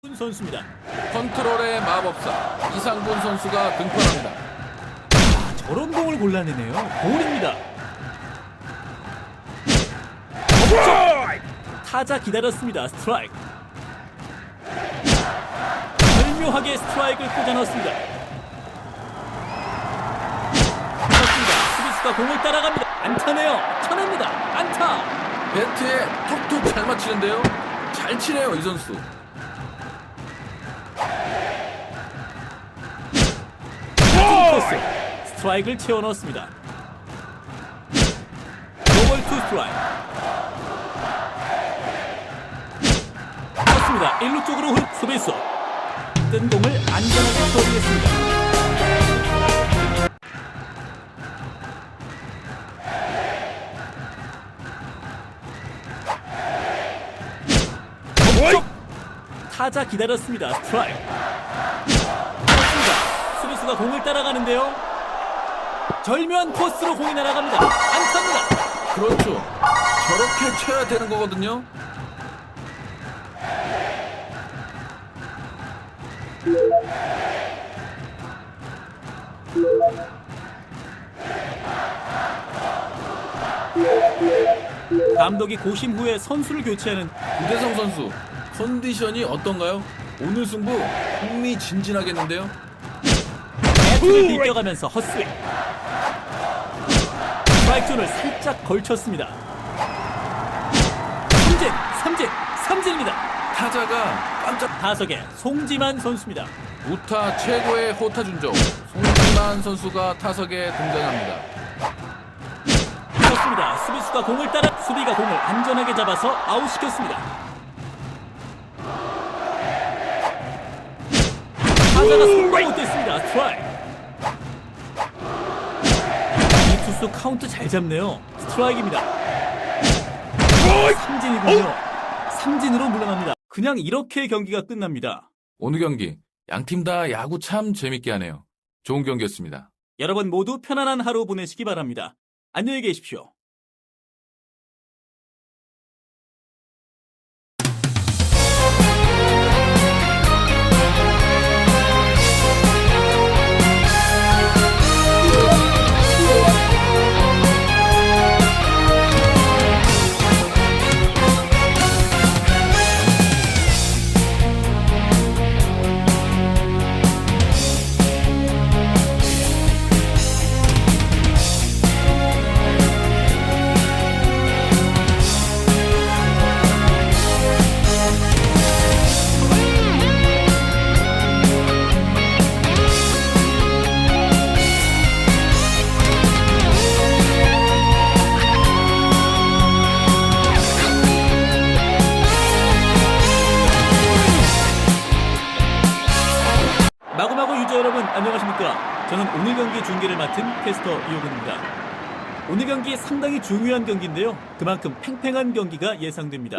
군 선수입니다. 컨트롤의 마법사 이상군 선수가 등판합니다. 저런 공을 골라내네요. 볼입니다. 멈춰! 타자 기다렸습니다. 스트라이크. 절묘하게 스트라이크를 꽂아 넣었습니다. 그렇습니다. 수비수가 공을 따라갑니다. 안타네요. 쳐냅니다. 안타. 배트에 톡톡 잘 맞히는데요. 잘 치네요 이 선수. 코스 스트라이크를 채워 넣었습니다. 노볼 투 스트라이크. 그렇습니다. 1루 쪽으로 흡 수비수. 뜬 공을 안전하게 처리했습니다. 타자 기다렸습니다. 스트라이크. 수비수가 공을 따라가는데요. 절묘한 코스로 공이 날아갑니다. 안타입니다. 그렇죠. 저렇게 쳐야 되는 거거든요. 감독이 고심 후에 선수를 교체하는 우대성 선수 컨디션이 어떤가요? 오늘 승부 흥미진진하겠는데요. 배트를 비껴가면서 헛스윙. 스트라이크 존을 살짝 걸쳤습니다. 삼진, 삼진, 삼진입니다. 타자가 깜짝 타석에 송지만 선수입니다. 우타 최고의 호타 준종 송지만 선수가 타석에 등장합니다. 그렇습니다. 수비수가 공을 따라 수비가 공을 안전하게 잡아서 아웃시켰습니다. 타자가 성공 못했습니다. 스트라이 투수 카운트 잘 잡네요. 스트라이크입니다. 삼진이군요. 삼진으로 물러납니다. 그냥 이렇게 경기가 끝납니다. 오늘 경기 양 팀 다 야구 참 재밌게 하네요. 좋은 경기였습니다. 여러분 모두 편안한 하루 보내시기 바랍니다. 안녕히 계십시오. 저는 오늘 경기 중계를 맡은 캐스터 이호근입니다. 오늘 경기 상당히 중요한 경기인데요. 그만큼 팽팽한 경기가 예상됩니다.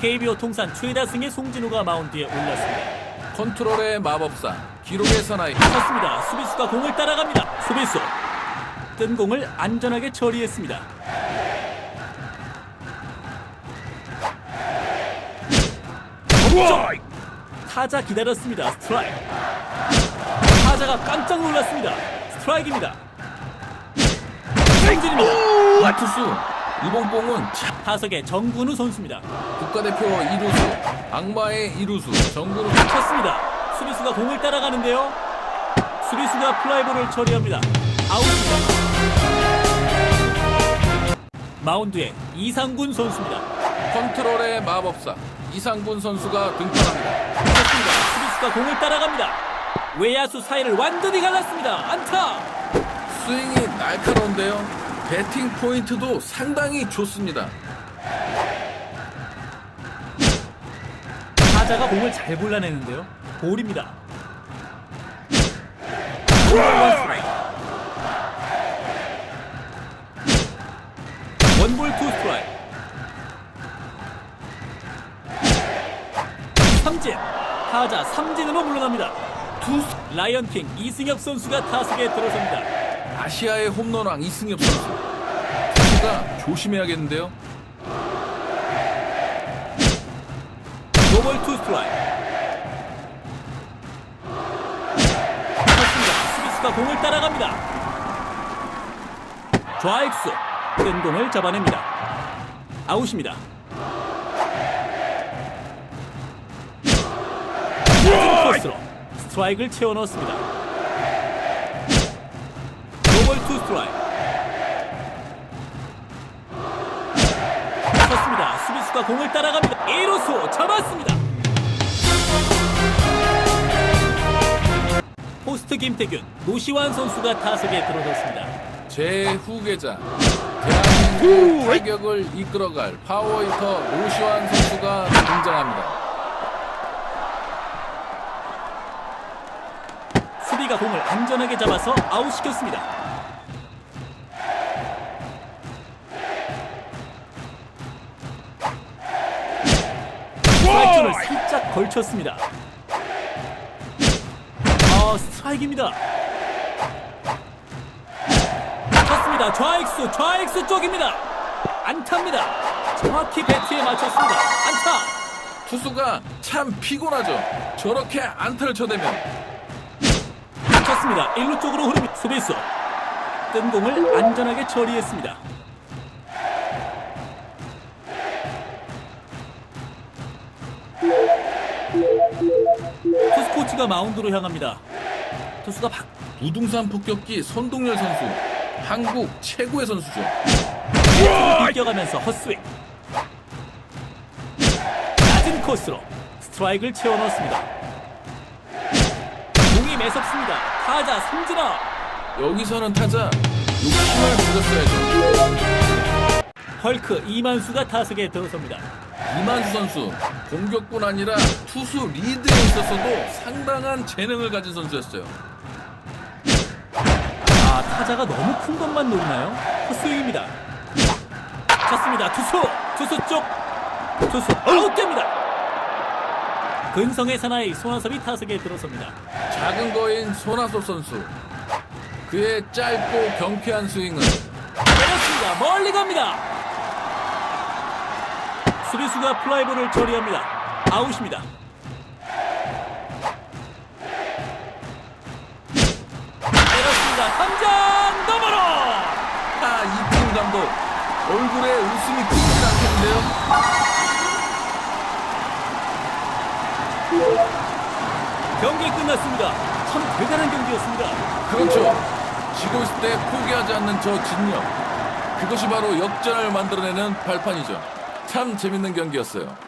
KBO 통산 최다 승의 송진우가 마운드에 올랐습니다. 컨트롤의 마법사 기록의 사나이. 쳤습니다. 수비수가 공을 따라갑니다. 수비수. 뜬 공을 안전하게 처리했습니다! 타자 기다렸습니다. 스트라이크. 타자가 깜짝 놀랐습니다. 스트라이크입니다. 삼진입니다. 이 투수 이번 참 타석의 정근우 선수입니다. 국가대표 2루수 악마의 2루수 정근우 쳤습니다. 수비수가 공을 따라가는데요. 수비수가 플라이볼을 처리합니다. 아웃입니다. 마운드에 이상군 선수입니다. 컨트롤의 마법사 이상군 선수가 등판합니다. 쳤습니다. 수비수가 공을 따라갑니다. 외야수 사이를 완전히 갈랐습니다. 안타! 스윙이 날카로운데요. 배팅 포인트도 상당히 좋습니다. 타자가 공을 잘 골라내는데요. 볼입니다. 투수 라이언킹 이승엽 선수가 타석에 들어섭니다. 아시아의 홈런왕 이승엽 선수. 투수가 조심해야겠는데요. 노볼 투 스트라이크. 쳤습니다. 수비수가 공을 따라갑니다. 좌익수 뜬 공을 잡아냅니다. 아웃입니다. 코스로 스트라이크를 채워 넣었습니다. 노볼 투 스트라이크. 쳤습니다. 수비수가 공을 따라갑니다. 1루수 잡았습니다. 포스트 김태균, 노시환 선수가 타석에 들어섰습니다. 제 후계자 대한민국 타격을 이끌어갈 파워히터 노시환 선수가 등장합니다. 수비가 공을 안전하게 잡아서 아웃시켰습니다. 스트라이크를 살짝 걸쳤습니다. 아, 스트라이크입니다. 쳤습니다. 좌익수, 좌익수 쪽입니다. 안타입니다. 정확히 배트에 맞췄습니다. 안타. 투수가 참 피곤하죠. 저렇게 안타를 쳐대면 쳤습니다. 1루 쪽으로 흐릅니다. 수비수. 뜬 공을 안전하게 처리했습니다. 투수 코치가 마운드로 향합니다. 투수가 박 부둥산 폭격기 손동열 선수 한국 최고의 선수죠. 비껴가면서 헛스윙. 낮은 코스로 스트라이크를 채워 넣었습니다. 공이 매섭습니다. 타자 삼진아. 여기서는 타자 욕심을 부렸어야죠. 헐크 이만수가 타석에 들어섭니다. 이만수 선수 공격뿐 아니라 투수 리드에 있어서도 상당한 재능을 가진 선수였어요. 아 타자가 너무 큰 것만 노리나요? 헛스윙입니다. 쳤습니다. 투수 투수 쪽 투수 아웃됩니다. 근성의 사나이 손아섭이 타석에 들어섭니다. 작은 거인 손아섭 선수 그의 짧고 경쾌한 스윙은 때렸습니다. 멀리 갑니다. 수비수가 플라이볼을 처리합니다. 아웃입니다. 때렸습니다. 당장 너머로 아, 이팀 감독 얼굴에 웃음이 띄지 않겠는데요? 경기 끝났습니다. 참 대단한 경기였습니다. 그렇죠. 지고 있을 때 포기하지 않는 저 진력. 그것이 바로 역전을 만들어내는 발판이죠. 참 재밌는 경기였어요.